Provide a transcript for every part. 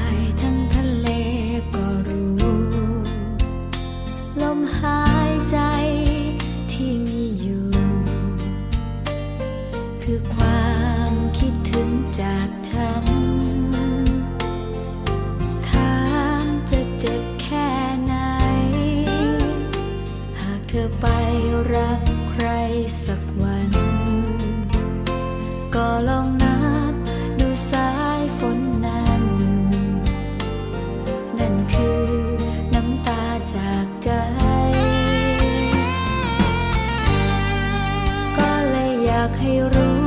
ายทั้งทะเลก็รู้ ลมหายใจที่มีอยู่ คือความ คือน้ำตาจากใจ ก็เลยอยากให้รู้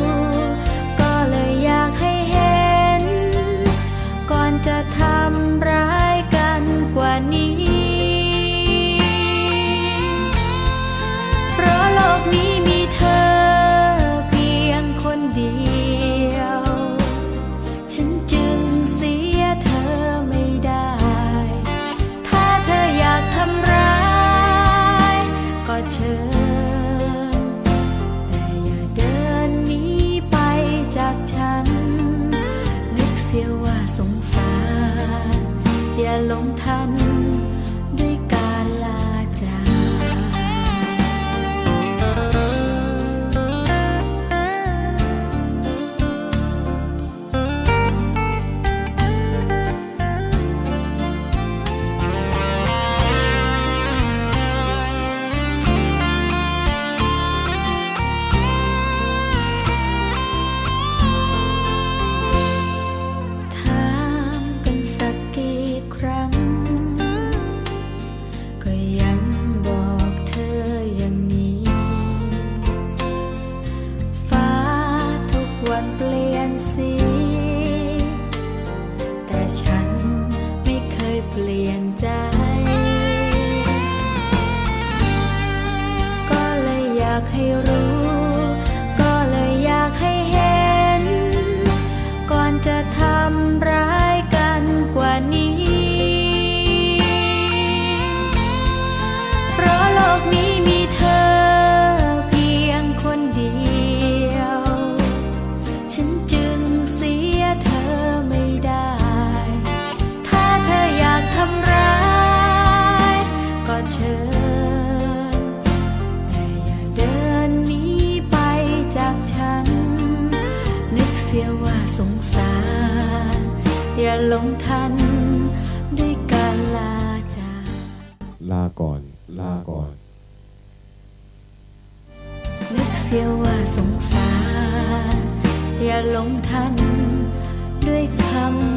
ลงทันากให้รู้ สียว่าสงสาร อย่าลงทันด้วยการลาจากลาก่อน ลาก่อน นึกเสียว่าสงสาร อย่าลงทันด้วยคำ